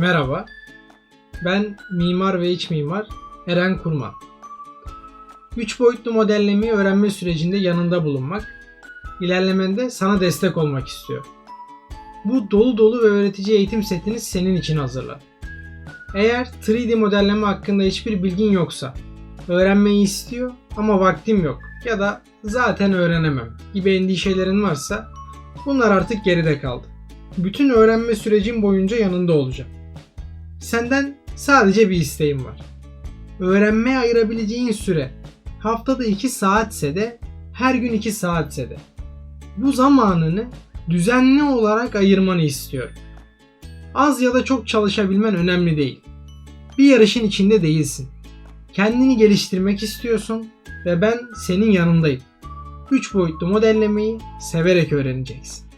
Merhaba. Ben mimar ve iç mimar Eren Kurman. 3 boyutlu modellemeyi öğrenme sürecinde yanında bulunmak, ilerlemende sana destek olmak istiyor. Bu dolu dolu ve öğretici eğitim setini senin için hazırladım. Eğer 3D modelleme hakkında hiçbir bilgin yoksa, öğrenmeyi istiyor ama vaktim yok ya da zaten öğrenemem gibi endişelerin varsa bunlar artık geride kaldı. Bütün öğrenme sürecin boyunca yanında olacağım. Senden sadece bir isteğim var. Öğrenmeye ayırabileceğin süre haftada 2 saatse de her gün 2 saatse de. Bu zamanını düzenli olarak ayırmanı istiyorum. Az ya da çok çalışabilmen önemli değil. Bir yarışın içinde değilsin. Kendini geliştirmek istiyorsun ve ben senin yanındayım. 3 boyutlu modellemeyi severek öğreneceksin.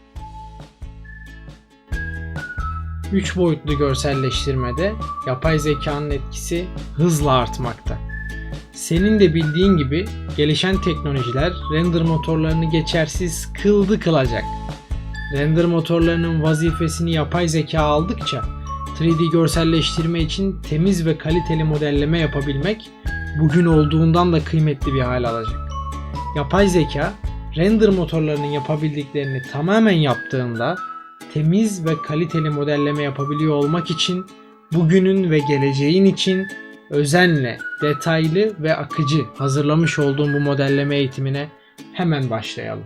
3 boyutlu görselleştirmede yapay zekanın etkisi hızla artmakta. Senin de bildiğin gibi gelişen teknolojiler render motorlarını geçersiz kıldı kılacak. Render motorlarının vazifesini yapay zeka aldıkça 3D görselleştirme için temiz ve kaliteli modelleme yapabilmek bugün olduğundan da kıymetli bir hal alacak. Yapay zeka render motorlarının yapabildiklerini tamamen yaptığında temiz ve kaliteli modelleme yapabiliyor olmak için bugünün ve geleceğin için özenle, detaylı ve akıcı hazırlamış olduğum bu modelleme eğitimine hemen başlayalım.